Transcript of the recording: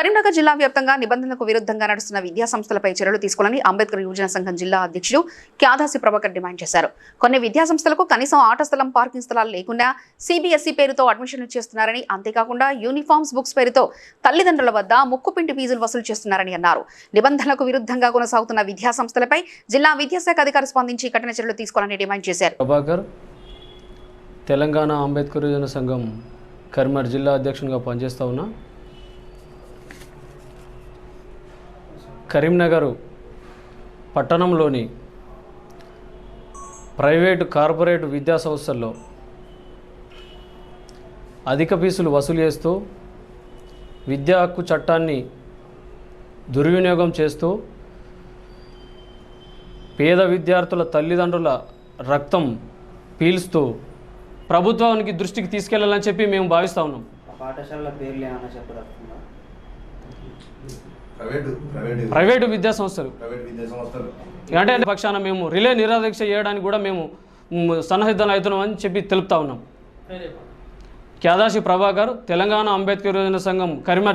కరీంనగర్ జిల్లా వ్యాప్తంగా నిబంధనలకు విరుద్ధంగా నడుస్తున్న విద్యా సంస్థలపై చర్యలు తీసుకోవాలని అంబేద్కర్ యువజన సంఘం జిల్లా అధ్యక్షుడు క్యాదాసి ప్రభాకర్ డిమాండ్ చేశారు. కొన్ని విద్యా సంస్థలకు కనీసం ఆట స్థలం పార్కింగ్ స్థలాలు లేకుండా సిబిఎస్ఈ పేరుతో అడ్మిషన్లు చేస్తున్నారని అంతేకాకుండా యూనిఫామ్స్ బుక్స్ పేరుతో తల్లిదండ్రుల వద్ద ముక్కుపిండి ఫీజులు వసూలు చేస్తున్నారని అన్నారు. నిబంధనలకు విరుద్ధంగా కొనసాగుతున్న విద్యా సంస్థలపై జిల్లా విద్యాశాఖ అధికారి స్పందించి కఠిన చర్యలు తీసుకోవాలని డిమాండ్ చేశారు. ప్రభాకర్ తెలంగాణ అంబేద్కర్ యువజన సంఘం కరీంనగర్ జిల్లా అధ్యక్షునిగా పనిచేస్తా ఉన్నా కరీంనగర్ పట్టణంలోని ప్రైవేటు కార్పొరేట్ విద్యా సంస్థల్లో అధిక ఫీజులు వసూలు చేస్తూ విద్యా హక్కు చట్టాన్ని దుర్వినియోగం చేస్తూ పేద విద్యార్థుల తల్లిదండ్రుల రక్తం పీల్స్తూ ప్రభుత్వానికి దృష్టికి తీసుకెళ్ళాలని చెప్పి మేము భావిస్తూ ఉన్నాం. పాఠశాల పేర్లు ఏమైనా చెప్పదలుచుకుందా ప్రైవేటు ప్రైవేటు. ప్రైవేటు విద్యా సంస్థలు. ప్రైవేట్ విద్యా సంస్థలు. అంటే పక్షాన మేము రిలే నిరాదీక్ష చేయడానికి కూడా మేము సన్నసిద్ధం అవుతున్నామని చెప్పి తెలుపుతా ఉన్నాం. క్యాదాసి ప్రభాకర్ తెలంగాణ అంబేద్కర్ యోజన సంఘం కరీంనగర్